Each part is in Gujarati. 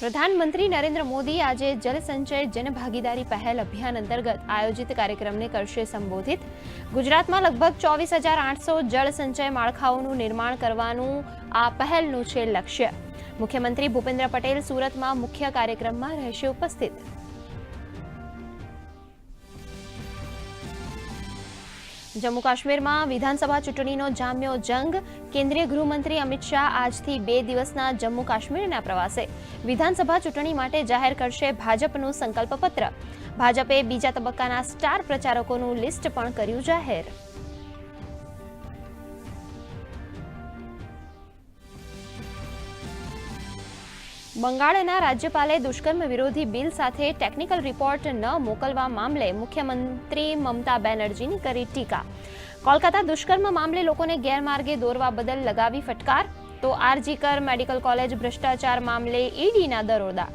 પ્રધાનમંત્રી નરેન્દ્ર મોદી આજે જલસંચય જનભાગીદારી પહેલ અભિયાન અંતર્ગત આયોજિત કાર્યક્રમને કરશે સંબોધિત. ગુજરાતમાં લગભગ ચોવીસ હજાર આઠસો જળસંચય માળખાઓનું નિર્માણ કરવાનું આ પહેલનું છે લક્ષ્ય. મુખ્યમંત્રી ભૂપેન્દ્ર પટેલ સુરતમાં મુખ્ય કાર્યક્રમમાં રહેશે ઉપસ્થિત. જમ્મુ કાશ્મીરમાં વિધાનસભા ચૂંટણીનો જામ્યો જંગ. કેન્દ્રીય ગૃહમંત્રી અમિત શાહ આજથી બે દિવસના જમ્મુ કાશ્મીરના પ્રવાસે. વિધાનસભા ચૂંટણી માટે જાહેર કરશે ભાજપનું સંકલ્પપત્ર. ભાજપે બીજા તબક્કાના સ્ટાર પ્રચારકોનું લિસ્ટ પણ કર્યું જાહેર. બંગાળના રાજ્યપાલે દુષ્કર્મ વિરોધી બિલ સાથે ટેકનિકલ રિપોર્ટ ન મોકલવા મામલે મુખ્યમંત્રી મમતા બેનર્જીની કરી ટીકા. કોલકાતા દુષ્કર્મ મામલે લોકોને ગેરમાર્ગે દોરવા બદલ લગાવી ફટકાર. તો આરજીકર મેડિકલ કોલેજ ભ્રષ્ટાચાર મામલે ઈડીના દરોડા.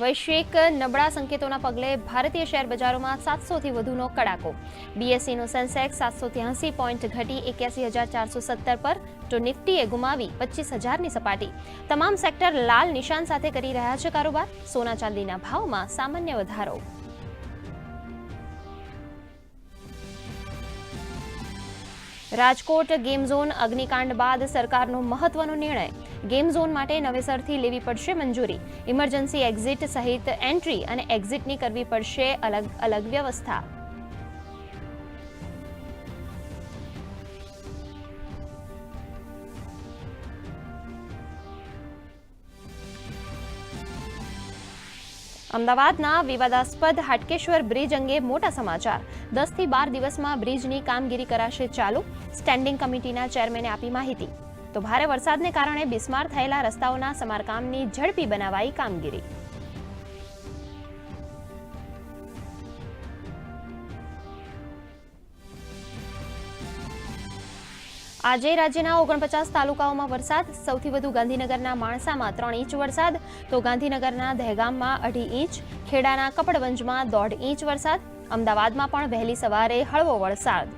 વૈશ્વિક નબળા સંકેતોના પગલે ભારતીય શેર બજારોમાં સાતસોથી વધુનો કડાકો. બીએસસીનો સેન્સેક્સ સાતસો ત્યાસી પોઈન્ટ ઘટી એક્યાસી હજાર ચારસો સત્તર પર તો નિફ્ટીએ ગુમાવી પચીસ હજારની સપાટી. તમામ સેક્ટર લાલ નિશાન સાથે કરી રહ્યા છે કારોબાર. સોના ચાંદીના ભાવમાં સામાન્ય વધારો. રાજકોટ ગેમ ઝોન અગ્નિકાંડ બાદ સરકારનો મહત્વનો નિર્ણય. ગેમ ઝોન માટે નવેસરથી લેવી પડશે મંજૂરી. ઇમરજન્સી એક્ઝિટ સહિત એન્ટ્રી અને એક્ઝિટની કરવી પડશે અલગ અલગ વ્યવસ્થા. અમદાવાદના વિવાદાસ્પદ હાટકેશ્વર બ્રિજ અંગે મોટા સમાચાર. દસથી બાર દિવસમાં બ્રિજની કામગીરી કરાશે ચાલુ. સ્ટેન્ડિંગ કમિટીના ચેરમેને આપી માહિતી. તો ભારે વરસાદને કારણે બિસ્માર થયેલા રસ્તાઓના સમારકામની ઝડપી બનાવાઈ કામગીરી. આજે રાજ્યના ઓગણપચાસ તાલુકાઓમાં વરસાદ. સૌથી વધુ ગાંધીનગરના માણસામાં ત્રણ ઇંચ વરસાદ. તો ગાંધીનગરના દહેગામમાં અઢી ઇંચ, ખેડાના કપડવંજમાં દોઢ ઇંચ વરસાદ. અમદાવાદમાં પણ વહેલી સવારે હળવો વરસાદ.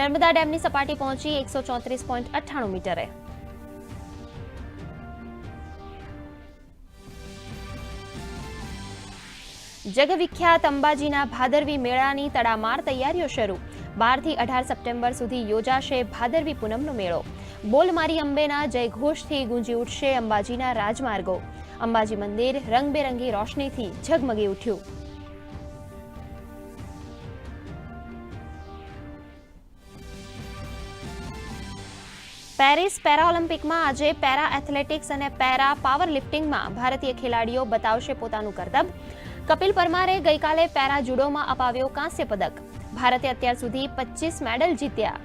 નર્મદા ડેમની સપાટી પહોંચી એકસો ચોત્રીસ પોઈન્ટ અઠ્ઠાણું મીટરે. જગવિખ્યાત અંબાજીના ભાદરવી મેળાની તડામાર તૈયારીઓ શરૂ. બારથી અઢાર સપ્ટેમ્બર સુધી યોજાશે ભાદરવી પૂનમનો મેળો. બોલમારી અંબેના જયઘોષથી ગુંજી ઉઠશે અંબાજીના રાજમાર્ગો. અંબાજી મંદિર રંગબેરંગી રોશનીથી ઝગમગી ઉઠ્યું. પેરિસ પેરાઓલિમ્પિકમાં આજે પેરા એથ્લેટિક્સ અને પેરા પાવર લિફ્ટિંગમાં ભારતીય ખેલાડીઓ બતાવશે પોતાનું કરતબ. કપિલ પરમારે ગઈકાલે પેરા જુડોમાં અપાવ્યો કાંસ્ય પદક. ભારતે અત્યાર સુધી પચીસ મેડલ જીત્યા.